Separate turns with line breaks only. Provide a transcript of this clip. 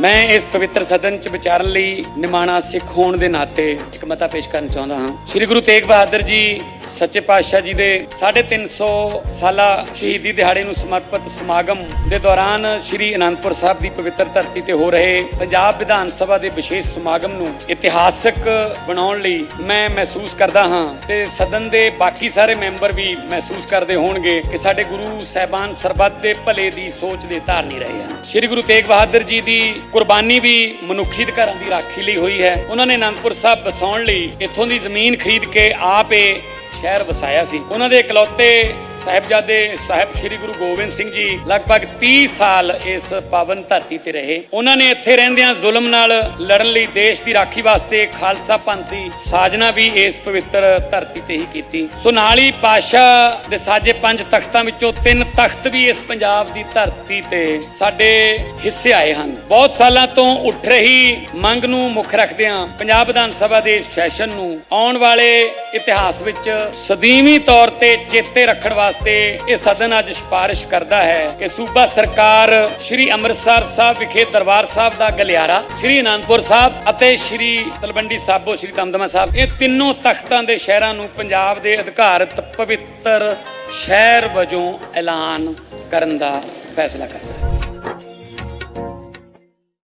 ਮੈਂ ਇਸ ਪਵਿੱਤਰ ਸਦਨ 'ਚ ਵਿਚਾਰਨ ਲਈ ਨਿਮਾਣਾ ਸਿੱਖ ਹੋਣ ਦੇ ਨਾਤੇ ਇੱਕ ਮਤਾ ਪੇਸ਼ ਕਰਨ ਚਾਹੁੰਦਾ ਹਾਂ। ਸ੍ਰੀ ਗੁਰੂ ਤੇਗ ਬਹਾਦਰ ਜੀ ਸੱਚੇ ਪਾਤਸ਼ਾਹ ਜੀ ਦੇ 350 ਸਾਲਾ ਸ਼ਹੀਦੀ ਦਿਹਾੜੇ ਨੂੰ ਸਮਰਪਿਤ ਸਮਾਗਮ ਦੇ ਦੌਰਾਨ ਸ੍ਰੀ ਅਨੰਦਪੁਰ ਸਾਹਿਬ ਦੀ ਪਵਿੱਤਰ ਧਰਤੀ ਤੇ ਹੋ ਰਹੇ ਪੰਜਾਬ ਵਿਧਾਨ ਸਭਾ ਦੇ ਵਿਸ਼ੇਸ਼ ਸਮਾਗਮ ਨੂੰ ਇਤਿਹਾਸਕ ਬਣਾਉਣ ਲਈ ਮੈਂ ਮਹਿਸੂਸ ਕਰਦਾ ਹਾਂ ਤੇ ਸਦਨ ਦੇ ਬਾਕੀ ਸਾਰੇ ਮੈਂਬਰ ਵੀ ਮਹਿਸੂਸ ਕਰਦੇ ਹੋਣਗੇ ਕਿ ਸਾਡੇ ਗੁਰੂ ਸਾਹਿਬਾਨ ਸਰਬੱਤ ਦੇ ਭਲੇ ਦੀ ਸੋਚ ਦੇ ਧਾਰਨੀ ਰਹੇ ਹਨ। ਸ੍ਰੀ ਗੁਰੂ ਤੇਗ ਬਹਾਦਰ ਜੀ ਦੀ ਕੁਰਬਾਨੀ ਵੀ ਮਨੁੱਖੀ ਅਧਿਕਾਰਾਂ ਦੀ ਰਾਖੀ ਲਈ ਹੋਈ ਹੈ। ਉਹਨਾਂ ਨੇ ਅਨੰਦਪੁਰ ਸਾਹਿਬ ਵਸਾਉਣ ਲਈ ਇੱਥੋਂ ਦੀ ਜ਼ਮੀਨ ਖਰੀਦ ਕੇ ਆਪੇ ਸ਼ਹਿਰ ਵਸਾਇਆ ਸੀ। ਉਹਨਾਂ ਦੇ ਇਕਲੌਤੇ ਸਾਹਿਬਜ਼ਾਦੇ ਸਾਹਿਬ ਸ੍ਰੀ ਗੁਰੂ ਗੋਬਿੰਦ ਸਿੰਘ ਜੀ ਲਗਭਗ 30 ਸਾਲ ਇਸ ਪਾਵਨ ਧਰਤੀ ਤੇ ਰਹੇ। ਉਹਨਾਂ ਨੇ ਇੱਥੇ ਰਹਿੰਦਿਆਂ ਜ਼ੁਲਮ ਨਾਲ ਲੜਨ ਲਈ ਦੇਸ਼ ਦੀ ਰਾਖੀ ਵਾਸਤੇ ਖਾਲਸਾ ਪੰਥ ਦੀ ਸਾਜਨਾ ਵੀ ਇਸ ਪਵਿੱਤਰ ਧਰਤੀ ਤੇ ਹੀ ਕੀਤੀ। ਸੋ ਨਾਲ ਹੀ ਪਾਸ਼ਾ ਦੇ ਸਾਜੇ ਪੰਜ ਤਖਤਾਂ ਵਿੱਚੋਂ ਤਿੰਨ ਤਖਤ ਵੀ ਇਸ ਪੰਜਾਬ ਦੀ ਧਰਤੀ ਤੇ ਸਾਡੇ ਹਿੱਸੇ ਆਏ ਹਨ। ਬਹੁਤ ਸਾਲਾਂ ਤੋਂ ਉੱਠ ਰਹੀ ਮੰਗ ਨੂੰ ਮੁੱਖ ਰੱਖਦਿਆਂ ਪੰਜਾਬ ਵਿਧਾਨ ਸਭਾ ਦੇ ਸੈਸ਼ਨ ਨੂੰ ਆਉਣ ਵਾਲੇ ਇਤਿਹਾਸ ਵਿੱਚ ਸਦੀਵੀ ਤੌਰ ਤੇ ਚੇਤੇ ਰੱਖਣ ਵਾਸਤੇ ਇਹ ਸਦਨ ਅੱਜ ਸਿਫਾਰਿਸ਼ ਕਰਦਾ ਹੈ ਕਿ ਸੂਬਾ ਸਰਕਾਰ ਸ੍ਰੀ ਅੰਮ੍ਰਿਤਸਰ ਸਾਹਿਬ ਵਿਖੇ ਦਰਬਾਰ ਸਾਹਿਬ ਦਾ ਗਲਿਆਰਾ, ਸ੍ਰੀ ਅਨੰਦਪੁਰ ਸਾਹਿਬ ਅਤੇ ਸ੍ਰੀ ਤਲਵੰਡੀ ਸਾਬੋ, ਸ੍ਰੀ ਦਮਦਮਾ ਸਾਹਿਬ, ਇਹ ਤਿੰਨੋਂ ਤਖਤਾਂ ਦੇ ਸ਼ਹਿਰਾਂ ਨੂੰ ਪੰਜਾਬ ਦੇ ਅਧਿਕਾਰਤ ਪਵਿੱਤਰ ਸ਼ਹਿਰ ਵਜੋਂ ਐਲਾਨ ਕਰਨ ਦਾ ਫੈਸਲਾ ਕਰਦਾ ਹੈ।